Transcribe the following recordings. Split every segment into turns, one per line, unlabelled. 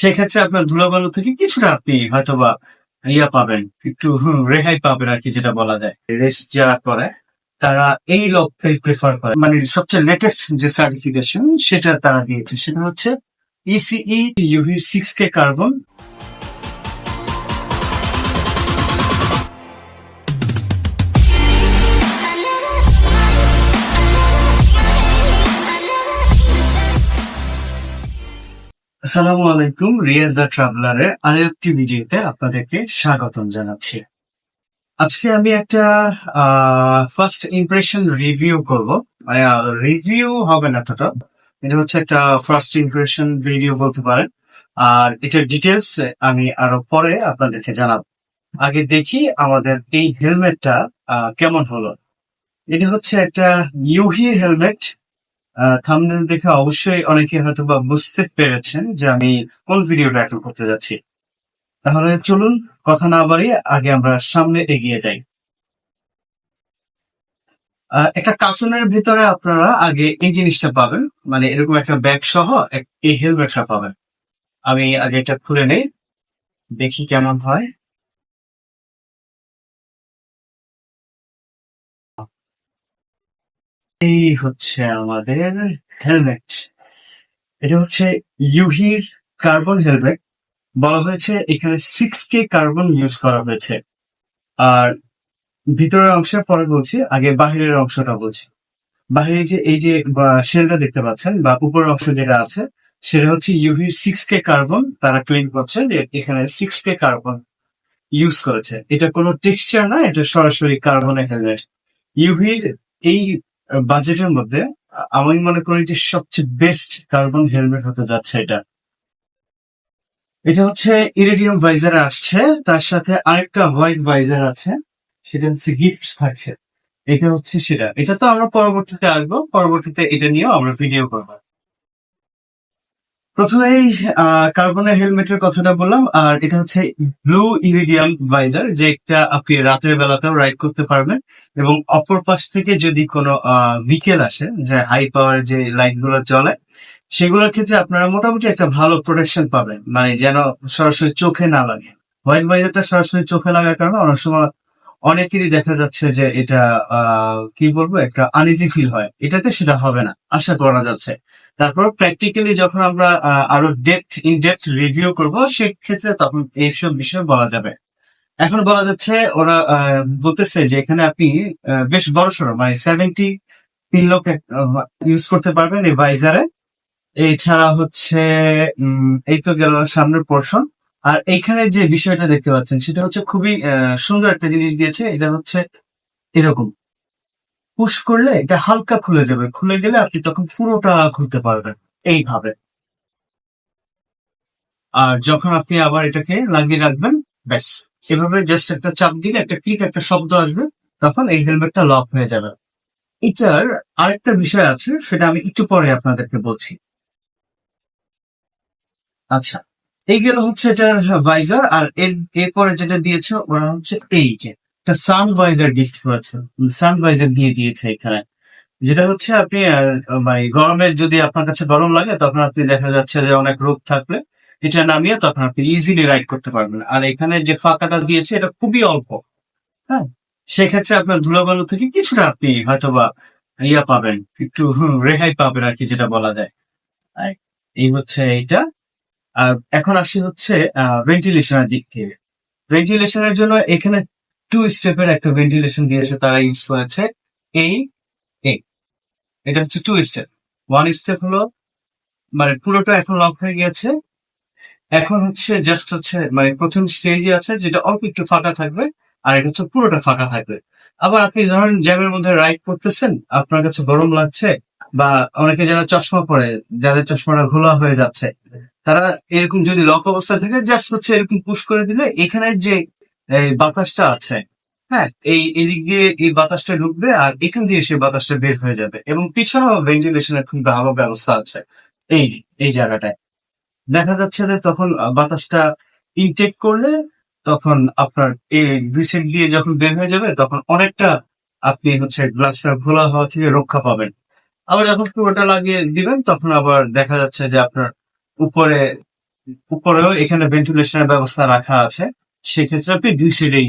সেক্ষেত্রে আপনার ধুলাবালু থেকে কিছুটা আপনি হয়তোবা ইয়া পাবেন, একটু রেহাই পাবেন আর কি যেটা বলা যায়। রেস্ট যারা করে, তারা এই লকটাই প্রেফার করে। মানে সবচেয়ে লেটেস্ট যে সার্টিফিকেশন সেটা তারা দিয়েছে, সেটা হচ্ছে ECE UV six K carbon আসসালামু আলাইকুম, রিয়াজ দ্য ট্রাভেলারের আরেকটি ভিডিওতে আপনাদেরকে স্বাগতম জানাচ্ছি। আজকে আমি একটা ফার্স্ট ইমপ্রেশন রিভিউ করব। রিভিউ হবে না এতটা। এটা হচ্ছে একটা ফার্স্ট ইমপ্রেশন ভিডিও বলতে পারেন। আর এটার ডিটেলস আমি আরও পরে আপনাদেরকে জানাব। আগে দেখি আমাদের এই হেলমেটটা কেমন হলো। এটা হচ্ছে একটা ইউহি হেলমেট থামনেল দেখে অবশ্যই অনেকে হয়তো বা বুঝতে পেরেছেন যে আমি কোন ভিডিও এখন করতে যাচ্ছি। তাহলে চলুন কথা না বাড়িয়ে আগে আমরা সামনে এগিয়ে যাই। একটা কার্টুনের ভিতরে আপনারা আগে এই জিনিসটা পাবেন মানে এরকম একটা ব্যাগ সহ এই হেলমেটটা পাবেন। আমি আগে এটা খুলে নেই, দেখি কেমন হয়। এই হচ্ছে আমাদের হেলমেট এটা হচ্ছে ইউহির কার্বন হেলমেট বলা হয়েছে এখানে সিক্স কে কার্বন ইউজ করা হয়েছে। আর ভিতরের অংশ পরে বলছি, আগে বাহিরের অংশটা বলছি। বাহিরে যে এই যে শেলটা দেখতে পাচ্ছেন, বা, উপরের অংশ যেটা আছে, সেটা হচ্ছে ইউভির সিক্স কে কার্বন তারা ক্লেম করছে যে এখানে সিক্স কে কার্বন ইউজ করেছে। এটা কোনো টেক্সচার না, এটা সরাসরি কার্বনের হেলমেট ইউহির এই বাজেটের মধ্যে, আমি মনে করি যে সবচেয়ে বেস্ট কার্বন হেলমেট হতে যাচ্ছে এটা। এটা হচ্ছে ইরেডিয়াম ভাইজার আসছে, তার সাথে আরেকটা হোয়াইট ভাইজার আছে, সেটা হচ্ছে গিফট থাকছে। এটা হচ্ছে সেটা। এটা তো আমরা পরবর্তীতে আসব, পরবর্তীতে এটা নিয়েও আমরা ভিডিও করব। প্রথমেই কার্বনের হেলমেটের কথাটা বললাম, আর এটা হচ্ছে ব্লু ইরিডিয়াম ভাইজার, যে একটা আপনি রাতের বেলাতেও রাইড করতে পারবেন, এবং অপর পাশ থেকে যদি কোনো বিকেল আসে, যে হাই পাওয়ার যে লাইটগুলো জ্বলে, সেগুলোর ক্ষেত্রে আপনারা মোটামুটি একটা ভালো প্রোটেকশন পাবেন মানে যেন সরাসরি চোখে না লাগে। হোয়াইট ভাইজারটা সরাসরি চোখে লাগার কারণে অনেক সময় অনেকেরই দেখা যাচ্ছে যে এটা কি বলব, একটা আনইজি ফিল হয়। এটাতে সেটা হবে না, আশা করা যাচ্ছে। তারপর প্র্যাকটিক্যালি যখন আমরা আরও ডেপথ ইন ডেপথ রিভিউ করব, সেক্ষেত্রে তখন এইসব বিষয়ে বলা যাবে। এখন বলা যাচ্ছে, ওরা বলতেছে যে এখানে আপনি বেশ বড় সড়ো মানে সেভেন্টি তিন লোক ইউজ করতে পারবেন এই ভাইজারে এছাড়া হচ্ছে এই তো গেল সামনের পোর্শন আর এইখানে যে বিষয়টা দেখতে পাচ্ছেন, সেটা হচ্ছে খুবই সুন্দর একটা জিনিস দিয়েছে। এটা হচ্ছে এরকম। পুশ করলে এটা হালকা খুলে যাবে। খুলে গেলে আপনি তখন পুরোটা খুলতে পারবেন এইভাবে। আর যখন আপনি আবার এটাকে লাগিয়ে রাখবেন, ব্যাস। এভাবে জাস্ট একটা চাপ দিলে একটা ক্লিক একটা শব্দ আসবে, তখন এই হেলমেটটা লক হয়ে যাবে। এটার আরেকটা বিষয় আছে, সেটা আমি একটু পরে আপনাদেরকে বলছি। আচ্ছা। এই গেল হচ্ছে এটার ভাইজার আর এর, এরপরে যেটা দিয়েছে ওরা হচ্ছে এই যে, একটা সান ভাইজার গিফট করেছে সান ভাইজার দিয়ে দিয়েছে এখানে। যেটা হচ্ছে আপনি মানে গরমে যদি আপনার কাছে গরম লাগে, তখন আপনি দেখা যাচ্ছে যে অনেক রোদ থাকলে এটা নামিয়ে তখন আপনি ইজিলি রাইড করতে পারবেন। আর এখানে যে ফাঁকাটা দিয়েছে, এটা খুবই অল্প। হ্যাঁ? সেক্ষেত্রে আপনার ধুলাবালু থেকে কিছুটা আপনি হয়তোবা ইয়া পাবেন, একটু রেহাই পাবেন আর কি, যেটা বলা যায়। এই হচ্ছে এইটা। এখন আসি হচ্ছে ভেন্টিলেশনের দিক থেকে ভেন্টিলেশনের জন্য এখানে টু স্টেপের একটা ভেন্টিলেশন দিয়েছে তারা ইউজ করেছে এই এটা হচ্ছে টু স্টেপ ওয়ান স্টেপ হলো মানে পুরোটা এখন লক হয়ে গেছে এখন হচ্ছে জাস্ট হচ্ছে মানে প্রথম স্টেজে আছে, যেটা অল্প একটু ফাঁকা থাকবে, আর এটা হচ্ছে পুরোটা ফাঁকা থাকবে। আবার আপনি ধরেন জ্যামের মধ্যে রাইড করতেছেন, আপনার কাছে গরম লাগছে, বা অনেকে যারা চশমা পরে, যাদের চশমাটা ঘোলা হয়ে যাচ্ছে। তারা এরকম যদি লক অবস্থায় থাকে জাস্ট হচ্ছে এরকম পুশ করে দিলে এখানে যে বাতাসটা আছে হ্যাঁ এই এদিক দিয়ে এই বাতাসটা ঢুকবে আর এখান দিয়ে সেই বাতাসটা বের হয়ে যাবে এবং পিছনেও ভেন্টিলেশনের খুব ভালো ব্যবস্থা আছে। এই এই জায়গাটায়। দেখা যাচ্ছে যে তখন বাতাসটা ইনটেক করলে তখন আপনার এই দুই সাইড দিয়ে যখন বের হয়ে যাবে, তখন অনেকটা আপনি হচ্ছে গ্লাসটা খোলা হওয়া থেকে রক্ষা পাবেন। আবার যখন পুরোটা লাগিয়ে দিবেন, তখন আবার দেখা যাচ্ছে যে আপনার উপরে, উপরেও এখানে ভেন্টিলেশনের ব্যবস্থা রাখা আছে। সেক্ষেত্রে আপনি দুই সাইডেই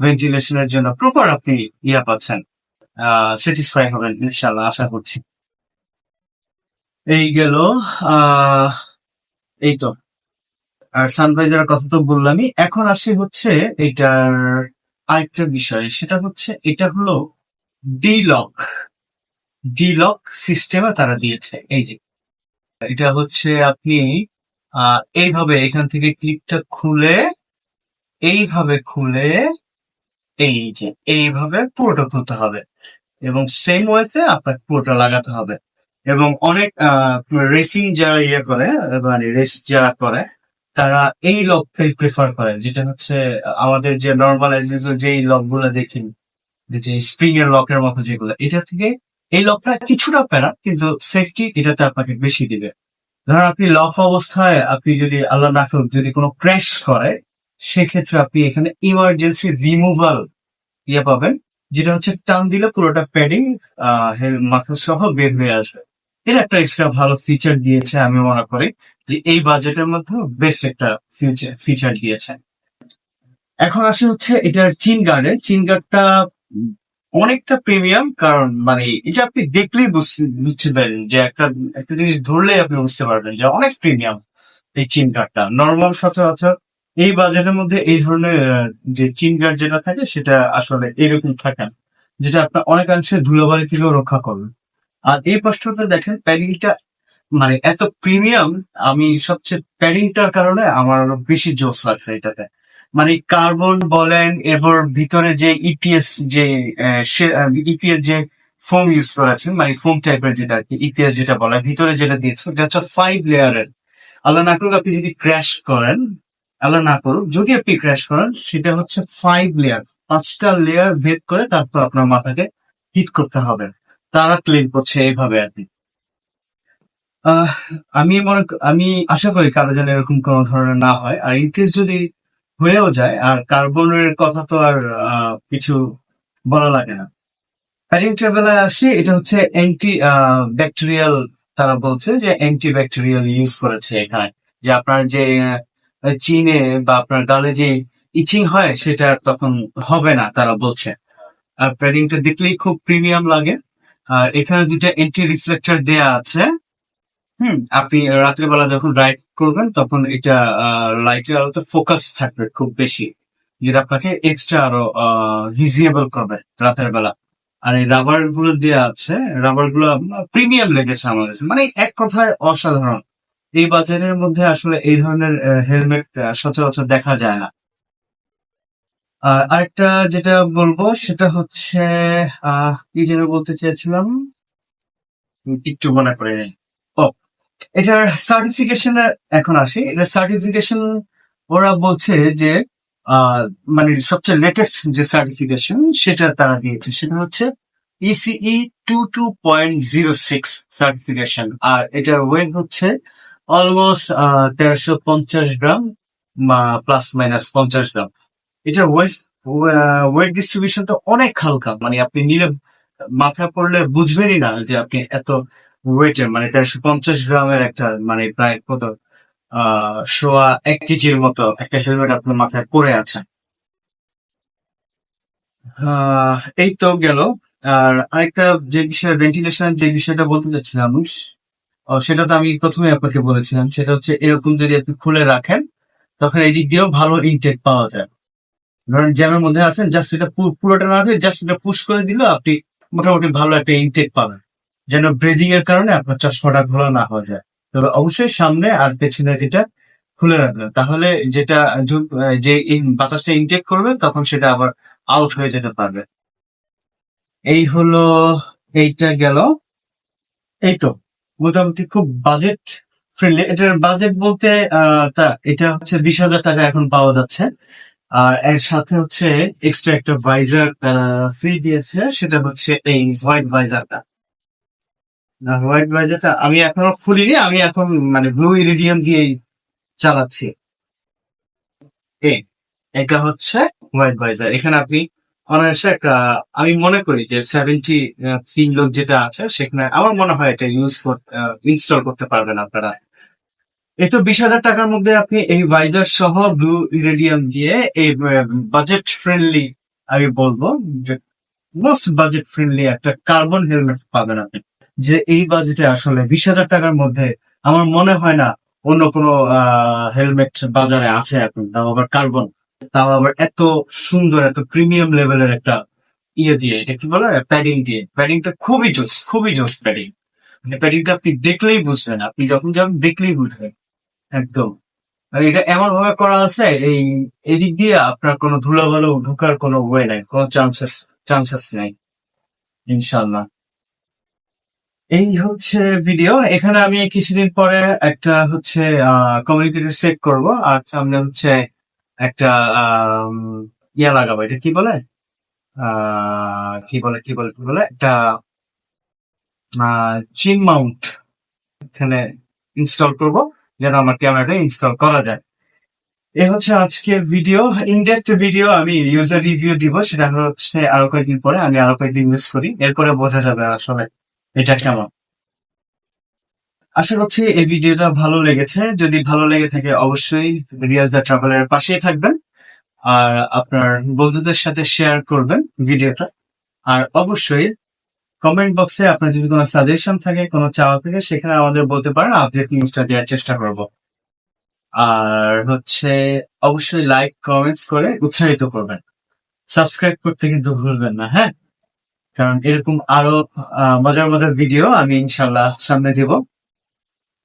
ভেন্টিলেশনের জন্য প্রপার আপনি ইয়া পাচ্ছেন স্যাটিসফাই হবেন ইনশাল্লাহ আশা করছি। এই গেল এই তো। আর সানরাইজার কথা তো বললামই। এখন আসি হচ্ছে এটার আরেকটা বিষয়। সেটা হচ্ছে, এটা হলো ডি লক ডি লক সিস্টেমে তারা দিয়েছে। এই যে এটা হচ্ছে আপনি এইভাবে এখান থেকে ক্লিপটা খুলে, এইভাবে খুলে, এই যে এইভাবে পুরোটা খুলতে হবে। এবং সেম ওয়েতে আপনার পুরোটা লাগাতে হবে। এবং অনেক রেসিং যারা ইয়ে করে মানে রেস যারা করে, তারা এই লকটাই প্রেফার করে। যেটা হচ্ছে, আমাদের যে নর্মাল যে লকগুলো দেখি, যে স্প্রিং এর লকের মতো যেগুলো, এটা থেকে এই লকটা কিছুটা প্যারা, কিন্তু সেফটি এটাতে আপনাকে বেশি দিবে। ধরুন আপনি লক অবস্থায় আপনি যদি আল্লাহ না যদি কোনো ক্র্যাশ করে, সেক্ষেত্রে আপনি এখানে ইমার্জেন্সি রিমুভাল ইয়ে পাবেন, যেটা হচ্ছে টান দিলে পুরোটা প্যাডিং মাথা সহ বের হয়ে আসবে। এটা একটা এক্সট্রা ভালো ফিচার দিয়েছে, আমি মনে করি, যে এই বাজেটের মধ্যে বেস্ট একটা ফিচার দিয়েছে। এখন আসে হচ্ছে এটার চিন গার্ডে চিন গার্ডটা অনেকটা প্রিমিয়াম কারণ মানে এটা আপনি দেখলেই বুঝতে পারেন যে একটা একটা জিনিস ধরলেই আপনি বুঝতে পারবেন যে অনেক প্রিমিয়াম এই চিন গার্ডটা নর্মাল সচরাচর এই বাজেটের মধ্যে এই ধরনের যে চিন গার্ড যেটা থাকে সেটা আসলে এরকম থাকে। যেটা আপনার অনেকাংশে ধুলোবালি থেকেও রক্ষা করবে আর এই পাশটাতে দেখেন, প্যাডিংটা মানে এত প্রিমিয়াম আমি সবচেয়ে প্যাডিংটার কারণে আমার বেশি জোস লাগছে এটাতে মানে কার্বন বলেন এবার ভিতরে যে ইপিএস যে ইপিএস যে ফোম ইউজ করেছে মানে ফোম টাইপের যেটা আর কি ইপিএস যেটা বলা, ভিতরে যেটা দিয়েছে, এটা হচ্ছে ফাইভ লেয়ারের আল্লাহ না করুক আপনি যদি ক্র্যাশ করেন, আল্লাহ না করুক, যদি আপনি ক্র্যাশ করেন, সেটা হচ্ছে ফাইভ লেয়ার পাঁচটা লেয়ার ভেদ করে তারপর আপনার মাথাকে হিট করতে হবে। তারা ক্লিন করছে এইভাবে আর কি। আমি মনে আমি আশা করি কারও যেন এরকম কোনো ধরনের না হয়। আর ইনকেস যদি হয়েও যায়, আর কার্বনের কথা তো আর কিছু বলা লাগে না। প্যারিং ট্রাভেলার আসি, এটা হচ্ছে অ্যান্টি ব্যাকটেরিয়াল তারা বলছে যে অ্যান্টি ব্যাকটেরিয়াল ইউজ করেছে এখানে। যে আপনার যে চিনে বা আপনার গালে যে ইচিং হয়, সেটা তখন হবে না, তারা বলছে। আর প্যাডিংটা দেখলেই খুব প্রিমিয়াম লাগে। আর এখানে দুটা অ্যান্টি রিফ্লেক্টর দেয়া আছে। হুম, আপনি রাত্রিবেলা যখন রাইড করবেন, তখন এটা লাইটের আলোতে ফোকাস থাকবে খুব বেশি। যেটা আপনাকে এক্সট্রা আরও ভিজিয়েবল করবে রাতের বেলা আর এই রাবারগুলো দেওয়া আছে রাবারগুলো প্রিমিয়াম লেগেছে আমার কাছে। মানে এক কথায় অসাধারণ। এই বাজারের মধ্যে আসলে এই ধরনের হেলমেট সচরাচর দেখা যায় না। আর আরেকটা যেটা বলব, সেটা হচ্ছে, আহ, কি যেন বলতে চেয়েছিলাম? একটু মনে করে এটার সার্টিফিকেশন এখন আসি। এটা সার্টিফিকেশন ওরা বলছে যে মানে সবচেয়ে লেটেস্ট যে সার্টিফিকেশন সেটা তারা দিয়েছে, সেটা হচ্ছে ECE two two point zero six certification আর এটার ওয়েট হচ্ছে অলমোস্ট তেরোশো পঞ্চাশ গ্রাম প্লাস মাইনাস পঞ্চাশ গ্রাম। এটার ওয়েট ওয়েট ডিস্ট্রিবিউশনটা অনেক হালকা। মানে আপনি নিলে মাথায় পড়লে বুঝবেনই না যে আপনি এত ওয়েটের মানে তেরোশো পঞ্চাশ গ্রামের একটা মানে প্রায় কত? সোয়া এক কেজির মতো একটা হেলমেট আপনার মাথায় পরে আছে। এই তো গেল। আর আরেকটা যে বিষয় ভেন্টিলেশন যে বিষয়টা বলতে চাচ্ছিলাম সেটা তো আমি প্রথমে আপনাকে বলেছিলাম। সেটা হচ্ছে এরকম যদি আপনি খুলে রাখেন, তখন এই দিক দিয়েও ভালো ইনটেক পাওয়া যায়। ধরেন জ্যামের মধ্যে আছেন জাস্ট এটা পুরোটা না জাস্ট এটা পুশ করে দিলেও আপনি মোটামুটি ভালো একটা ইনটেক পাবেন। যেন ব্রিদিং এর কারণে আপনার চশমাটা খোলা না হয়ে যায়। তবে অবশ্যই সামনে আর পেছনে এটা খুলে রাখবেন। তাহলে যেটা যে বাতাসটা ইনটেক করবে, তখন সেটা আবার আউট হয়ে যেতে পারবে। এই হলো, এইটা গেল। এই তো, মোটামুটি খুব বাজেট ফ্রেন্ডলি এটার বাজেট বলতে তা, এটা হচ্ছে বিশ হাজার টাকা এখন পাওয়া যাচ্ছে। আর এর সাথে হচ্ছে এক্সট্রা একটা ভাইজার ফ্রি দিয়েছে। সেটা হচ্ছে এই হোয়াইট ভাইজারটা হোয়াইট ভাইজারটা আমি এখনও খুলিনি, আমি এখন মানে ব্লু ইরিডিয়াম দিয়েই চালাচ্ছি। এটা হচ্ছে হোয়াইট ভাইজার এখানে আপনি অনায়াসে একটা, আমি মনে করি যে সেভেন্টি থ্রি লোক যেটা আছে, সেখানে আমার মনে হয় এটা ইউজ ইনস্টল করতে পারবেন আপনারা। এই তো বিশ হাজার টাকার মধ্যে আপনি এই ভাইজার সহ ব্লু ইরেডিয়াম দিয়ে এই বাজেট ফ্রেন্ডলি আমি বলব যে মোস্ট বাজেট ফ্রেন্ডলি একটা কার্বন হেলমেট পাবেন আপনি। যে এই বাজেটে আসলে বিশ হাজার টাকার মধ্যে আমার মনে হয় না অন্য কোনো হেলমেট বাজারে আছে এখন। তাও আবার কার্বন তাও আবার এত সুন্দর, এত প্রিমিয়াম লেভেলের একটা ইয়ে দিয়ে, এটা কি বলে? প্যাডিং দিয়ে। প্যাডিংটা খুবই জোস খুবই জোস প্যাডিং মানে প্যাডিংটা আপনি দেখলেই বুঝবেন। আপনি যখন যাবেন দেখলেই বুঝবেন। একদম। আর এটা এমন ভাবে করা আছে, এই এদিক দিয়ে আপনার কোনো ধুলাবালো ঢুকার কোনো ওয়ে নাই। কোনো চান্সেস চান্সেস নাই। ইনশাল্লাহ এই হচ্ছে ভিডিও এখানে আমি কিছুদিন পরে একটা হচ্ছে কমিউনিকেটর সেট করব। আর সামনে হচ্ছে একটা ইয়া লাগাবো। এটা কি বলে? কি বলে কি বলে কি বলে? একটা চিন মাউন্ট এখানে ইনস্টল করব, যেন আমার ক্যামেরাটা ইনস্টল করা যায়। এ হচ্ছে আজকে ভিডিও ইনডেপথ ভিডিও আমি ইউজার রিভিউ দিব। সেটা হচ্ছে আরও কয়েকদিন পরে, আমি আরও কয়েকদিন ইউজ করি। এরপরে বোঝা যাবে আসলে এটা কেমন? আশা করছি এই ভিডিওটা ভালো লেগেছে। যদি ভালো লেগে থাকে, অবশ্যই রিয়াজ দ্য ট্রাভেলের পাশেই থাকবেন আর আপনার বন্ধুদের সাথে শেয়ার করবেন ভিডিওটা। আর অবশ্যই কমেন্ট বক্সে আপনার যদি কোনো সাজেশন থাকে, কোনো চাওয়া থাকে, সেখানে আমাদের বলতে পারেন আপডেট নিউজটা দেওয়ার চেষ্টা করব। আর হচ্ছে অবশ্যই লাইক কমেন্টস করে উৎসাহিত করবেন। সাবস্ক্রাইব করতে কিন্তু ভুলবেন না হ্যাঁ? কারণ এরকম আরও মজার মজার ভিডিও আমি ইনশাল্লাহ সামনে দিব।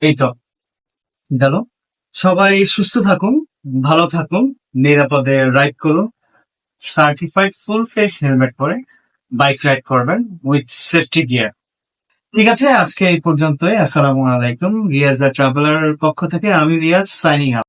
এই তো, গেল। সবাই সুস্থ থাকুন, ভালো থাকুন, নিরাপদে রাইড করুন। সার্টিফাইড ফুল ফেস হেলমেট পরে বাইক রাইড করবেন উইথ সেফটি গিয়ার ঠিক আছে, আজকে এই পর্যন্তই। আসসালামু আলাইকুম। রিয়াজ দ্য ট্রাভেলার পক্ষ থেকে আমি রিয়াজ সাইনিং আপ